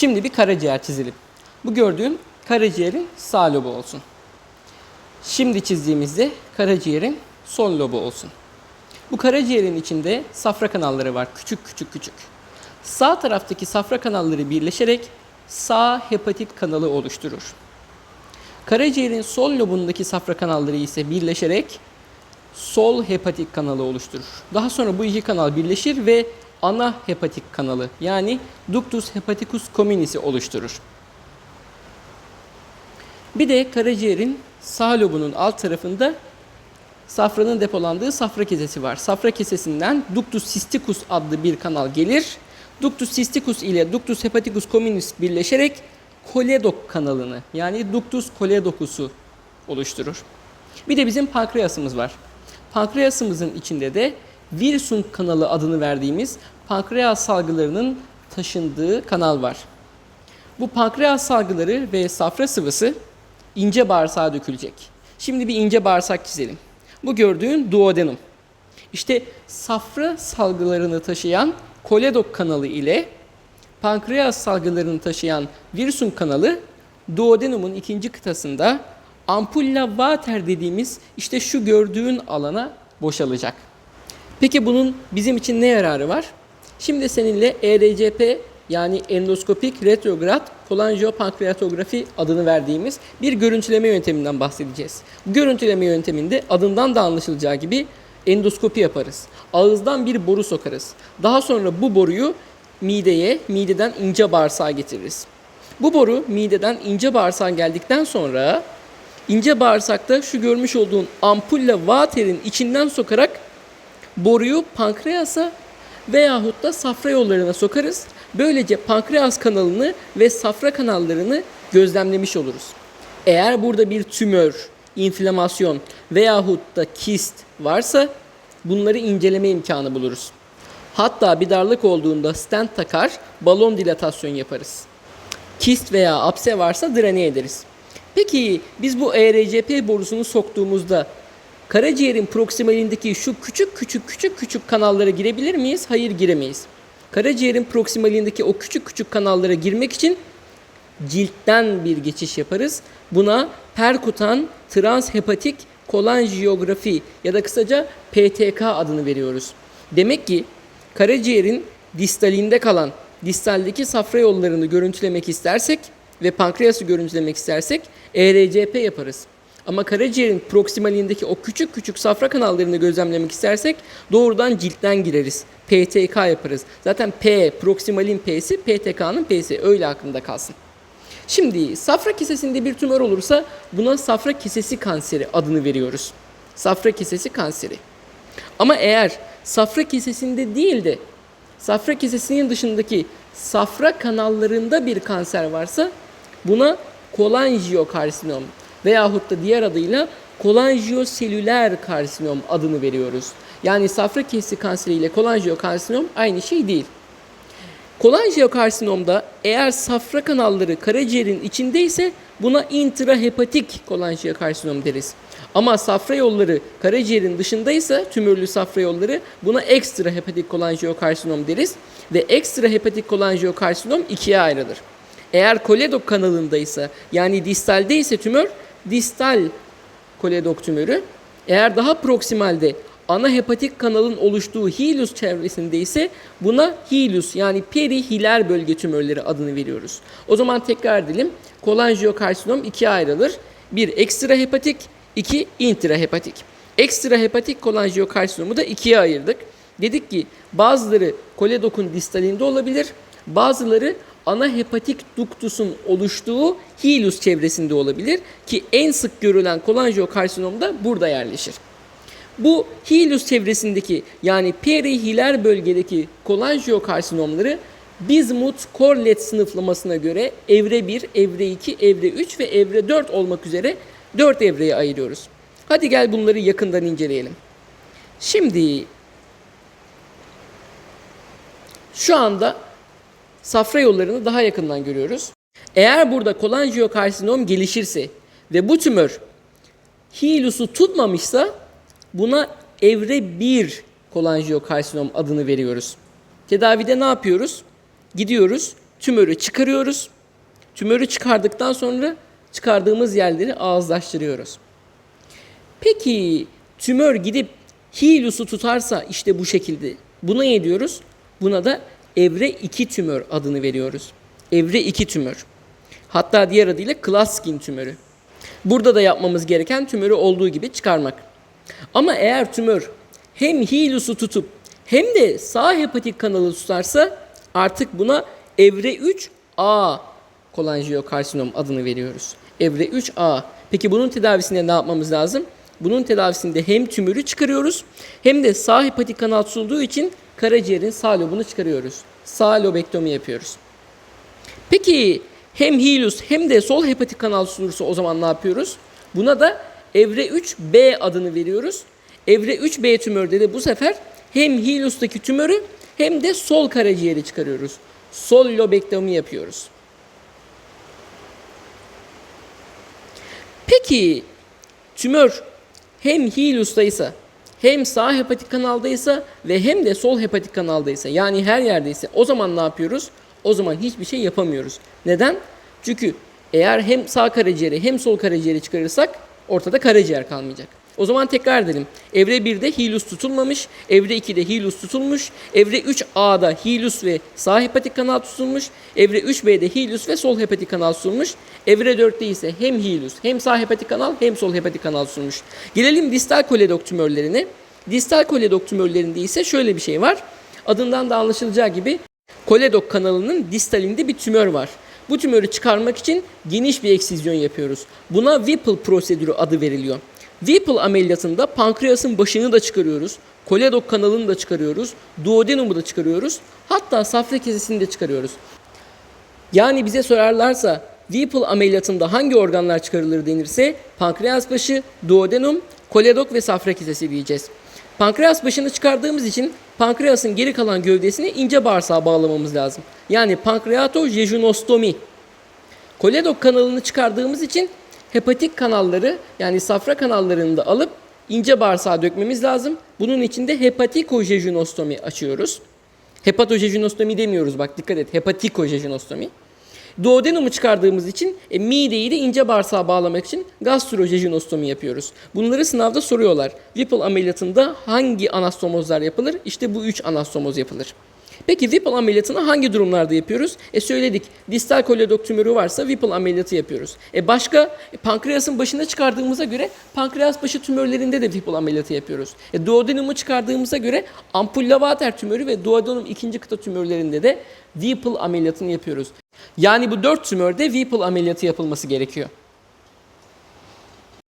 Şimdi bir karaciğer çizelim. Bu gördüğün karaciğerin sağ lobu olsun. Şimdi çizdiğimizde karaciğerin sol lobu olsun. Bu karaciğerin içinde safra kanalları var. Küçük küçük küçük. Sağ taraftaki safra kanalları birleşerek sağ hepatit kanalı oluşturur. Karaciğerin sol lobundaki safra kanalları ise birleşerek sol hepatik kanalı oluşturur. Daha sonra bu iki kanal birleşir ve ana hepatik kanalı yani ductus hepaticus communis'i oluşturur. Bir de karaciğerin sağ lobunun alt tarafında safranın depolandığı safra kesesi var. Safra kesesinden ductus cysticus adlı bir kanal gelir. Ductus cysticus ile ductus hepaticus communis birleşerek koledok kanalını yani ductus koledocus'u oluşturur. Bir de bizim pankreasımız var. Pankreasımızın içinde de Wilson kanalı adını verdiğimiz pankreas salgılarının taşındığı kanal var. Bu pankreas salgıları ve safra sıvısı ince bağırsağa dökülecek. Şimdi bir ince bağırsak çizelim. Bu gördüğün duodenum. İşte safra salgılarını taşıyan koledok kanalı ile pankreas salgılarını taşıyan Wilson kanalı duodenumun ikinci kıtasında ampulla water dediğimiz işte şu gördüğün alana boşalacak. Peki bunun bizim için ne yararı var? Şimdi seninle ERCP yani endoskopik retrograd kolangiopankreatografi adını verdiğimiz bir görüntüleme yönteminden bahsedeceğiz. Görüntüleme yönteminde adından da anlaşılacağı gibi endoskopi yaparız. Ağızdan bir boru sokarız. Daha sonra bu boruyu mideye, mideden ince bağırsağa getiririz. Bu boru mideden ince bağırsağa geldikten sonra ince bağırsakta şu görmüş olduğun ampulle water'in içinden sokarak boruyu pankreasa veyahut da safra yollarına sokarız. Böylece pankreas kanalını ve safra kanallarını gözlemlemiş oluruz. Eğer burada bir tümör, inflamasyon veyahut da kist varsa bunları inceleme imkanı buluruz. Hatta bir darlık olduğunda stent takar, balon dilatasyon yaparız. Kist veya apse varsa drene ederiz. Peki biz bu ERCP borusunu soktuğumuzda karaciğerin proksimalindeki şu küçük küçük küçük küçük kanallara girebilir miyiz? Hayır giremeyiz. Karaciğerin proksimalindeki o küçük küçük kanallara girmek için ciltten bir geçiş yaparız. Buna perkutan transhepatik kolanjiyografi ya da kısaca PTK adını veriyoruz. Demek ki karaciğerin distalinde kalan distaldeki safra yollarını görüntülemek istersek ve pankreası görüntülemek istersek ERCP yaparız. Ama karaciğerin proksimalindeki o küçük küçük safra kanallarını gözlemlemek istersek doğrudan ciltten gireriz. PTK yaparız. Zaten P, proksimalin P'si, PTK'nın P'si. Öyle aklında kalsın. Şimdi safra kesesinde bir tümör olursa buna safra kesesi kanseri adını veriyoruz. Safra kesesi kanseri. Ama eğer safra kesesinde değil de safra kesesinin dışındaki safra kanallarında bir kanser varsa buna kolangiokarsinom veyahut da diğer adıyla kolangioselüler karsinom adını veriyoruz. Yani safra kesesi kanseri ile kolangiokarsinom aynı şey değil. Kolangiokarsinomda eğer safra kanalları karaciğerin içindeyse buna intrahepatik kolangiokarsinom deriz. Ama safra yolları karaciğerin dışındaysa tümörlü safra yolları buna ekstra hepatik kolangiokarsinom deriz ve ekstra hepatik kolangiokarsinom ikiye ayrılır. Eğer koledok kanalındaysa yani distalde ise tümör distal koledok tümörü. Eğer daha proksimalde ana hepatik kanalın oluştuğu hilus çevresinde ise buna hilus yani perihiler bölge tümörleri adını veriyoruz. O zaman tekrar edelim. Kolangiokarsinom ikiye ayrılır. Bir ekstra hepatik, iki intrahepatik. Ekstra hepatik kolangiokarsinomu da ikiye ayırdık. Dedik ki bazıları koledokun distalinde olabilir, bazıları ana hepatik duktusun oluştuğu hilus çevresinde olabilir ki en sık görülen kolangiokarsinom da burada yerleşir. Bu hilus çevresindeki yani perihiler bölgedeki kolangiokarsinomları Bismuth-Corlett sınıflamasına göre evre 1, evre 2, evre 3 ve evre 4 olmak üzere 4 evreye ayırıyoruz. Hadi gel bunları yakından inceleyelim. Şimdi şu anda safra yollarını daha yakından görüyoruz. Eğer burada kolangiokarsinom gelişirse ve bu tümör hilusu tutmamışsa buna evre 1 kolangiokarsinom adını veriyoruz. Tedavide ne yapıyoruz? Gidiyoruz tümörü çıkarıyoruz. Tümörü çıkardıktan sonra çıkardığımız yerleri ağızlaştırıyoruz. Peki tümör gidip hilusu tutarsa işte bu şekilde. Buna ne diyoruz? Buna da evre 2 tümör adını veriyoruz. Evre 2 tümör. Hatta diğer adıyla Klaskin tümörü. Burada da yapmamız gereken tümörü olduğu gibi çıkarmak. Ama eğer tümör hem hilusu tutup hem de sağ hepatik kanalı tutarsa artık buna evre 3A kolanjiyokarsinom adını veriyoruz. Evre 3A. Peki bunun tedavisinde ne yapmamız lazım? Bunun tedavisinde hem tümörü çıkarıyoruz hem de sağ hepatik kanal tutulduğu için karaciğerin sağ lobunu çıkarıyoruz. Sağ lobektomi yapıyoruz. Peki hem hilus hem de sol hepatik kanal tutulursa o zaman ne yapıyoruz? Buna da evre 3B adını veriyoruz. Evre 3B tümörde de bu sefer hem hilustaki tümörü hem de sol karaciğeri çıkarıyoruz. Sol lobektomi yapıyoruz. Peki tümör hem hilustaysa hem sağ hepatik kanaldaysa ve hem de sol hepatik kanaldaysa yani her yerdeyse o zaman ne yapıyoruz? O zaman hiçbir şey yapamıyoruz. Neden? Çünkü eğer hem sağ karaciğeri hem sol karaciğeri çıkarırsak ortada karaciğer kalmayacak. O zaman tekrar edelim. Evre 1'de hilus tutulmamış, evre 2'de hilus tutulmuş, evre 3A'da hilus ve sağ hepatik kanal tutulmuş, evre 3B'de hilus ve sol hepatik kanal tutulmuş, evre 4'te ise hem hilus hem sağ hepatik kanal hem sol hepatik kanal tutulmuş. Gelelim distal koledok tümörlerine. Distal koledok tümörlerinde ise şöyle bir şey var. Adından da anlaşılacağı gibi koledok kanalının distalinde bir tümör var. Bu tümörü çıkarmak için geniş bir eksizyon yapıyoruz. Buna Whipple prosedürü adı veriliyor. Whipple ameliyatında pankreasın başını da çıkarıyoruz. Koledok kanalını da çıkarıyoruz. Duodenumu da çıkarıyoruz. Hatta safra kesesini de çıkarıyoruz. Yani bize sorarlarsa Whipple ameliyatında hangi organlar çıkarılır denirse pankreas başı, duodenum, koledok ve safra kesesi diyeceğiz. Pankreas başını çıkardığımız için pankreasın geri kalan gövdesini ince bağırsağa bağlamamız lazım. Yani pankreatojejunostomi. Koledok kanalını çıkardığımız için hepatik kanalları yani safra kanallarını da alıp ince bağırsağa dökmemiz lazım. Bunun için de hepatikojejunostomi açıyoruz. Hepatojejunostomi demiyoruz bak dikkat et. Hepatikojejunostomi. Duodenumu çıkardığımız için e, mideyi de ince bağırsağa bağlamak için gastrojejunostomi yapıyoruz. Bunları sınavda soruyorlar. Whipple ameliyatında hangi anastomozlar yapılır? İşte bu üç anastomoz yapılır. Peki Whipple ameliyatını hangi durumlarda yapıyoruz? E söyledik. Distal koledok tümörü varsa Whipple ameliyatı yapıyoruz. E başka e, pankreasın başına çıkardığımıza göre pankreas başı tümörlerinde de Whipple ameliyatı yapıyoruz. E duodenumu çıkardığımıza göre ampullavater tümörü ve duodenum ikinci kıta tümörlerinde de Whipple ameliyatını yapıyoruz. Yani bu dört tümörde Whipple ameliyatı yapılması gerekiyor.